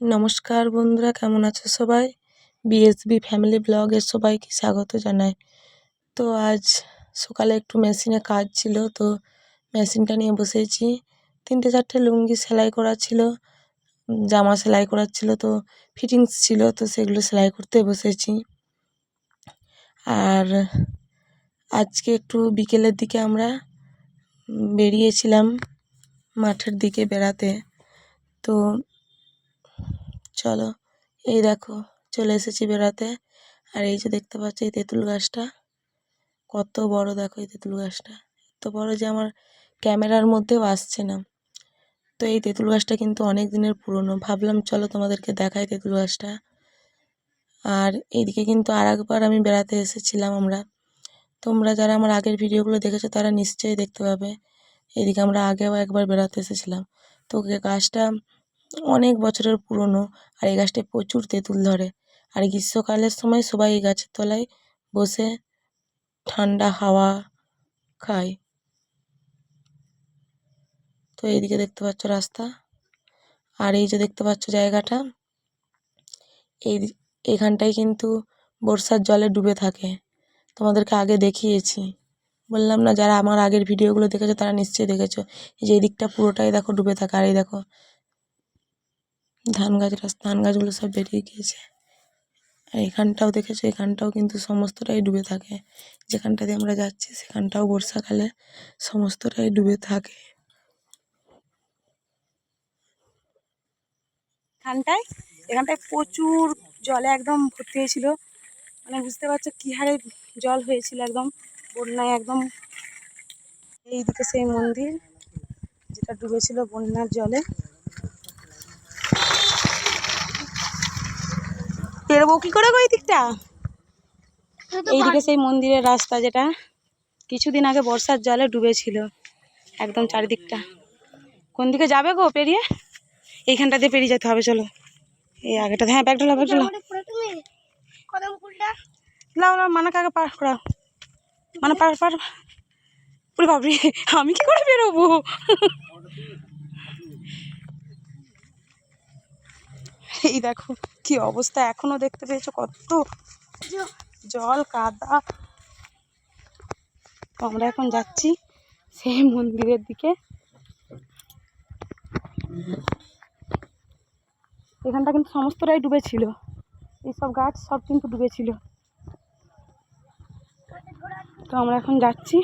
নমস্কার বন্ধুরা, কেমন আছো সবাই? বিএসবি ফ্যামিলি ব্লগে সবাইকে স্বাগত জানাই। তো আজ সকালে একটু মেশিনে কাজ ছিল, তো মেশিনটা নিয়ে বসেছি। তিনটে চারটে লুঙ্গি সেলাই করা ছিল, জামা সেলাই করার ছিল, তো ফিটিংস ছিল, তো সেগুলো সেলাই করতে বসেছি। আর আজকে একটু বিকেলের দিকে আমরা বেরিয়েছিলাম মাঠের দিকে বেড়াতে। তো চলো, এই দেখো, চলে এসেছি বেড়াতে। আর এই যে দেখতে পাচ্ছ এই তেঁতুল গাছটা। কত বড় দেখো এই তেঁতুল গাছটা। এত বড় যে আমার ক্যামেরার মধ্যেও আসছে না। তো এই তেঁতুল গাছটা কিন্তু অনেক দিনের পুরনো। ভাবলাম চলো তোমাদেরকে দেখাই তেঁতুল গাছটা। আর এইদিকে কিন্তু আর একবার আমি বেড়াতে এসেছিলাম আমরা। তোমরা যারা আমার আগের ভিডিওগুলো দেখেছ, তারা নিশ্চয়ই দেখতে পাবে। এদিকে আমরা আগেও একবার বেড়াতে এসেছিলাম। তো গাছটা অনেক বছরের পুরনো, আর এই গাছটায় প্রচুর তেঁতুল ধরে। আর গ্রীষ্মকালের সময় সবাই এই গাছের তলায় বসে ঠান্ডা হাওয়া খায়। তো এইদিকে দেখতে পাচ্ছ রাস্তা। আর এই যে দেখতে পাচ্ছ জায়গাটা, এই এখানটায় কিন্তু বর্ষার জলে ডুবে থাকে। তোমাদেরকে আগে দেখিয়েছি। বললাম না, যারা আমার আগের ভিডিওগুলো দেখেছ তারা নিশ্চয়ই দেখেছ। এই যে এই দিকটা পুরোটাই দেখো ডুবে থাকে। আর এই দেখো ধান গাছ ধান গাছগুলো সব বেরিয়ে গিয়েছে। আর এখানটাও দেখেছ, এখানটাও কিন্তু সমস্তটাই ডুবে থাকে। যেখানটা দিয়ে আমরা যাচ্ছি, সেখানটাও বর্ষাকালে সমস্তটাই ডুবে থাকে। এখানটায়? এখানটায় প্রচুর জলে একদম ভর্তি হয়েছিল। মানে বুঝতে পারছ কী হারে জল হয়েছিল একদম, বন্যায় একদম। এইদিকে সেই মন্দির, যেটা ডুবেছিল বন্যার জলে। বেরোবো কি করে গো এই দিকটা এইদিকে সেই মন্দিরের রাস্তা যেটা কিছুদিন আগে বর্ষার জলে ডুবেছিল একদম চারিদিকটা। কোন দিকে যাবে গো পেরিয়ে? এইখানটা দিয়ে পেরিয়ে যেতে হবে চলো। এই আগেটা হ্যাঁ ব্যাগ ঢালা ব্যাগ ঢালা লাও। লাও মানাকে আগে পার করাও। মানে পার পার। বাবরে আমি কি করে বেরোবো? এই দেখো কি অবস্থা, এখনও দেখতে পেয়েছ কত? জল, কাদা। আমরা এখন যাচ্ছি সেই মন্দিরের দিকে। এখানটা কিন্তু সমস্তটাই ডুবেছিল। এইসব গাছ সব কিন্তু ডুবেছিল। তো আমরা এখন যাচ্ছি।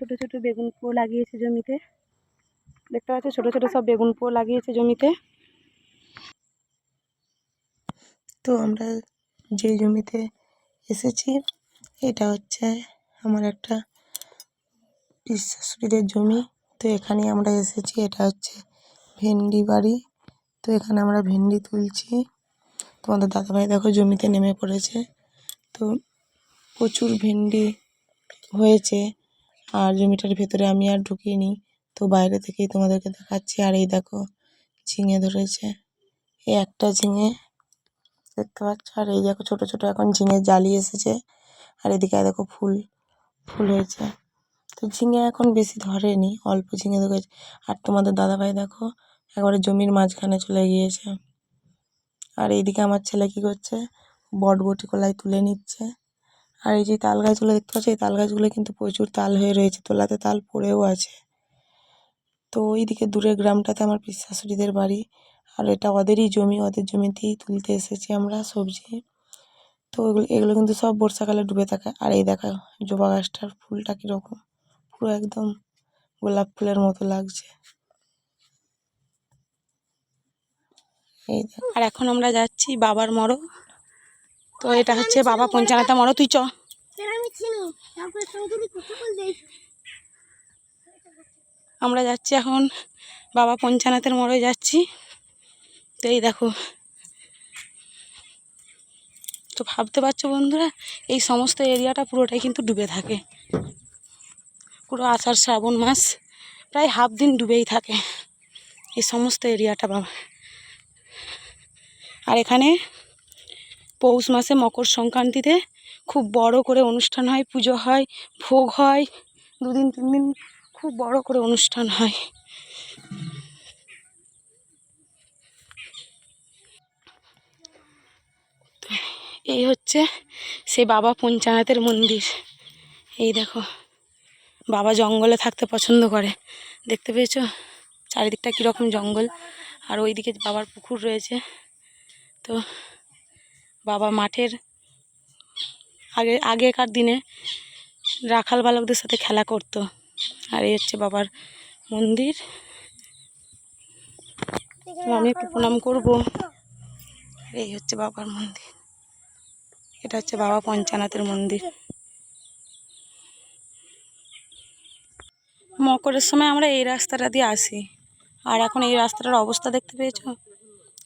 ছোট ছোট বেগুন পোড় লাগিয়েছে জমিতে। দেখতে পাচ্ছ, ছোট ছোট সব বেগুন পোড় লাগিয়েছে জমিতে। তো আমরা যে জমিতে এসেছি, এটা হচ্ছে আমার একটা শাশুড়িদের জমি। তো এখানে আমরা এসেছি, এটা হচ্ছে ভেন্ডি বাড়ি। তো এখানে আমরা ভেন্ডি তুলছি। তোমাদের দাদাভাই দেখো জমিতে নেমে পড়েছে। তো প্রচুর ভেন্ডি হয়েছে। আর জমিটার ভেতরে আমি আর ঢুকিনি। তো বাইরে থেকেই তোমাদেরকে দেখাচ্ছি। আর এই দেখো, ঝিঙে ধরেছে। এই একটা ঝিঙে, দেখতে পাচ্ছ? আর এই দেখো, ছোট ছোট এখন ঝিঙে জালি এসেছে। আর এদিকে দেখো, ফুল ফুল হয়েছে। তো ঝিঙে এখন বেশি ধরেনি, অল্প ঝিঙে ধরেছে। আর তোমাদের দাদাভাই দেখো, একবারে জমির মাঝখানে চলে গিয়েছে। আর এইদিকে আমার ছেলে কী করছে? বটবটি কলাই তুলে নিচ্ছে। আর এই যে তাল গাছগুলো দেখতে পাচ্ছ? এই তাল গাছগুলো কিন্তু প্রচুর তাল হয়ে রয়েছে, তোলাতে তাল পড়েও আছে। তো ওইদিকে দূরের গ্রামটাতে আমার পিস শাশুড়িদের বাড়ি। আর এটা ওদেরই জমি, ওদের জমিতেই তুলতে এসেছি আমরা সবজি। তো ওগুলো এগুলো কিন্তু সব বর্ষাকালে ডুবে থাকে। আর এই দেখা, জবা গাছটার ফুলটা কীরকম। পুরো একদম গোলাপ ফুলের মতো লাগছে। এই আর এখন আমরা যাচ্ছি বাবার মরো তো এটা হচ্ছে বাবা পঞ্চানতা মরো তুই চ। আমরা যাচ্ছি এখন বাবা পঞ্চানাথের মোড়ে যাচ্ছি। তো এই দেখো। তো ভাবতে পারছ বন্ধুরা এই সমস্ত এরিয়াটা পুরোটাই কিন্তু ডুবে থাকে। পুরো আষাঢ় শ্রাবণ মাস প্রায় হাফ দিন ডুবেই থাকে। এই সমস্ত এরিয়াটা বাবা। আর এখানে পৌষ মাসে মকর সংক্রান্তিতে খুব বড় করে অনুষ্ঠান হয়, পুজো হয়, ভোগ হয়, দুদিন তিন দিন খুব বড় করে অনুষ্ঠান হয়। এই হচ্ছে সেই বাবা পঞ্চায়েতের মন্দির। এই দেখো, বাবা জঙ্গলে থাকতে পছন্দ করে। দেখতে পেয়েছ? চারিদিকটা কীরকম জঙ্গল। আর ওইদিকে বাবার পুকুর রয়েছে। তো বাবা মাঠের আগে, আগেকার দিনে রাখাল বালকদের সাথে খেলা করতো। আর এই হচ্ছে বাবার মন্দির। আমি একটু প্রণাম করব। এই হচ্ছে বাবার মন্দির। এটা হচ্ছে বাবা পঞ্চানাথের মন্দির। মকরের সময় আমরা এই রাস্তাটা দিয়ে আসি। আর এখন এই রাস্তাটার অবস্থা দেখতে পেয়েছ?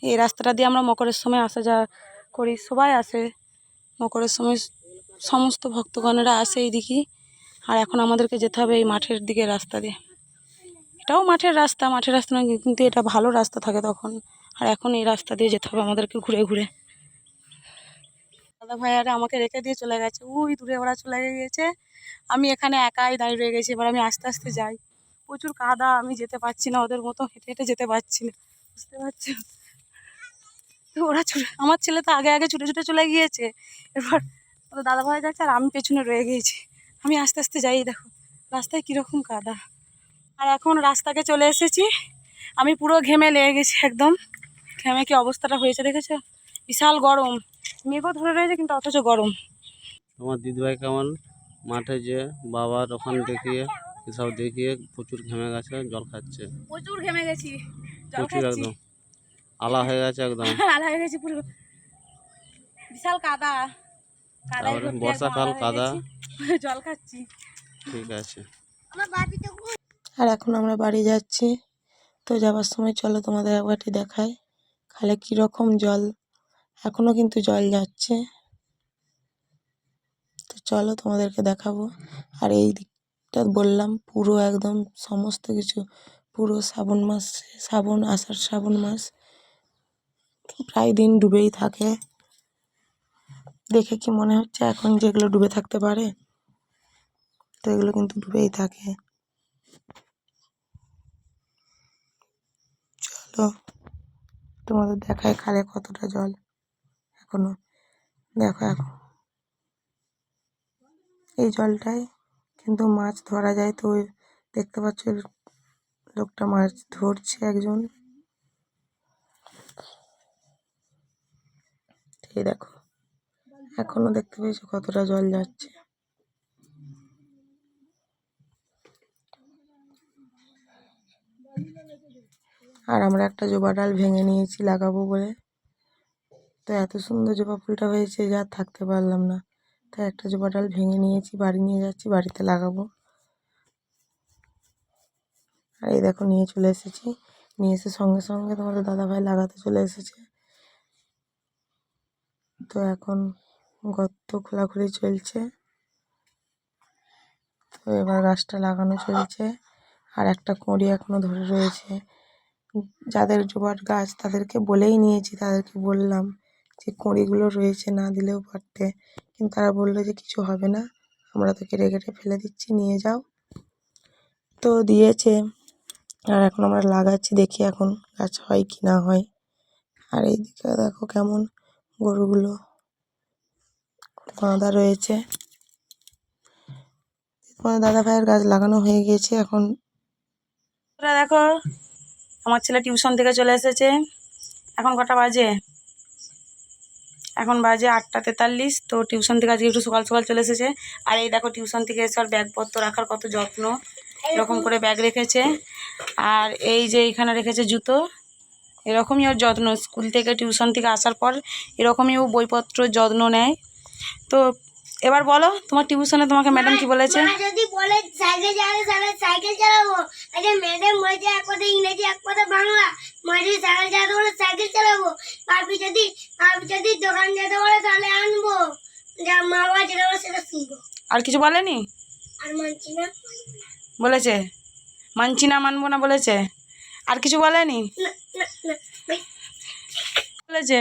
এই রাস্তাটা দিয়ে আমরা মকরের সময় আসা যাওয়া করি, সবাই আসে। মকরের সময় সমস্ত ভক্তগণেরা আসে এইদিকেই আর এখন আমাদেরকে যেতে হবে এই মাঠের দিকে রাস্তা দিয়ে। এটাও মাঠের রাস্তা মাঠের রাস্তা নয়, কিন্তু এটা ভালো রাস্তা থাকে তখন। আর এখন এই রাস্তা দিয়ে যেতে হবে আমাদেরকে ঘুরে ঘুরে। দাদা ভাইয়ারা আমাকে রেখে দিয়ে চলে গেছে। ওই দূরে ওরা চলে গিয়েছে। আমি এখানে একাই দাঁড়িয়ে রয়ে গেছি, এবার আমি আস্তে আস্তে যাই। প্রচুর কাদা, আমি যেতে পারছি না ওদের মতো, হেঁটে হেঁটে যেতে পারছি না। বুঝতে পারছ? ওরা ছুটে আমার ছেলে তো আগে আগে ছুটে ছুটে চলে গিয়েছে। এরপর ওদের দাদা ভাই যাচ্ছে আর আমি পেছনে রয়ে গিয়েছি। আমি আস্তে আস্তে যাই দেখো রাস্তায় কীরকম কাদা। আর এখন রাস্তাকে চলে এসেছি। আমি পুরো ঘেমে লেগে গেছি একদম। ঘেমে কি অবস্থাটা হয়েছে দেখেছ? বিশাল গরম। মেঘও ধরে রয়েছে কিন্তু অথচ গরম। আমার দিদিভাই কেমন? মাঠে যে বাবার ওখান দেখিয়ে এসব দেখিয়ে প্রচুর ঘেমে গেছে জল খাচ্ছে। প্রচুর ঘেমে গেছি। জল প্রচুর খাচ্ছি। একদম। আলা হয়ে গেছে একদম। আলা হয়ে গেছি পুরো। বিশাল কাদা। কাদায় বর্ষাকাল একদম আলা হয়ে কাদা। জল খাচ্ছি। ঠিক আছে। আর এখন আমরা বাড়ি যাচ্ছি। তো যাবার সময় চলো তোমাদের একবারটি দেখাই। খালে কীরকম জল। এখনও কিন্তু জল যাচ্ছে। তো চলো তোমাদেরকে দেখাবো। আর এই দিকটা বললাম পুরো একদম সমস্ত কিছু। পুরো শ্রাবণ মাস শ্রাবণ আষাঢ় শ্রাবণ মাস। প্রায় দিন ডুবেই থাকে। দেখে কি মনে হচ্ছে এখন যেগুলো ডুবে থাকতে পারে? তো এগুলো কিন্তু ডুবেই থাকে। চলো, তোমাদের দেখায় খালে কতটা জল। এখনও, দেখো এখন। এই জলটায় কিন্তু মাছ ধরা যায়, তো দেখতে পাচ্ছ লোকটা মাছ ধরছে একজন। এই দেখো। এখনও দেখতে পেয়েছ কতটা জল যাচ্ছে। আর আমরা একটা জবা ডাল ভেঙে নিয়েছি লাগাবো বলে। তো এত সুন্দর জবা ফুলটা হয়েছে যে থাকতে পারলাম না। তাই একটা জবা ডাল ভেঙে নিয়েছি, বাড়ি নিয়ে যাচ্ছি, বাড়িতে লাগাবো। আর এই দেখো নিয়ে চলে এসেছি। নিয়ে এসে সঙ্গে সঙ্গে তোমাদের দাদাভাই লাগাতে চলে এসেছে। তো এখন গর্ত খোলাখুলি চলছে। তো এবার গাছটা লাগানো চলছে আর একটা কুঁড়ি এখনও ধরে রয়েছে। যাদের জবার গাছ তাদেরকে বলেই নিয়েছি, তাদেরকে বললাম যে কুঁড়িগুলো রয়েছে না দিলেও পারতে। কিন্তু তারা বলল যে কিছু হবে না, আমরা তো কেটে কেটে ফেলে দিচ্ছি, নিয়ে যাও। তো দিয়েছে আর এখন আমরা লাগাচ্ছি, দেখি এখন গাছ হয় কি না হয়। আর এইদিকে দেখো কেমন গরুগুলো বাঁধা রয়েছে। তোমার দাদা ভাইয়ের গাছ লাগানো হয়ে গিয়েছে এখন। দেখো, আমার ছেলে টিউশন থেকে চলে এসেছে। এখন কটা বাজে? এখন বাজে আটটা তেতাল্লিশ, তো টিউশন থেকে আজকে একটু সকাল সকাল চলে এসেছে। আর এই দেখো, টিউশন থেকে এসে আর ব্যাগপত্র রাখার কত যত্ন। এরকম করে ব্যাগ রেখেছে। আর এই যে এখানে রেখেছে জুতো। এরকমই ওর যত্ন। স্কুল থেকে টিউশন থেকে আসার পর এরকমই ও বইপত্র যত্ন নেয়। তো এবার বলো তোমার টিউশনে তোমাকে ম্যাডাম কি বলেছে? যদি বলে সাইকেল তাহলে সাইকেল চালাবো। ম্যাডাম বলেছে এক কথা ইংরেজি এক কথা বাংলা। সাইকেল চালাতে বলে সাইকেল চালাবো। পাপি যদি পাপি যদি দোকান যেতে বলে তাহলে আনব। যা মা বাবা যেটা বলে সেটা শুনব। আর কিছু বলেনি? আর মানছি না। বলেছে? মানছি না মানবো না বলেছে? আর কিছু বলেনি? বলেছে।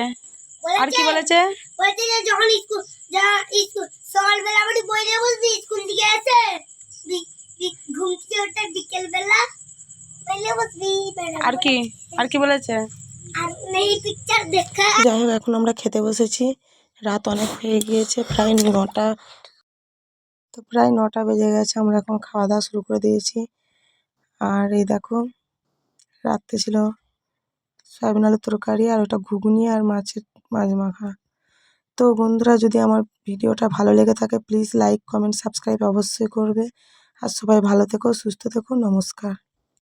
আর কি বলেছে? বলছে যে যখন স্কুল যা স্কুল সকালবেলা আমি বই নিয়ে বসবি স্কুল থেকে এসে ঘুম থেকে ওঠে আর কি? আর কি বলেছে? আর নেই পিকচার দেখা। যাই হোক এখন আমরা খেতে বসেছি। রাত অনেক হয়ে গিয়েছে প্রায় নটা। তো প্রায় নটা বেজে গেছে আমরা এখন খাওয়া দাওয়া শুরু করে দিয়েছি। আর এই দেখো রাত্রে ছিল সয়াবিন আলুর তরকারি আর ওটা ঘুগনি আর মাছের, মাছ মাখা। তো বন্ধুরা, যদি আমার ভিডিওটা ভালো লেগে থাকে প্লিজ লাইক কমেন্ট সাবস্ক্রাইব অবশ্যই করবে। আর সবাই ভালো থেকো, সুস্থ থেকো, নমস্কার।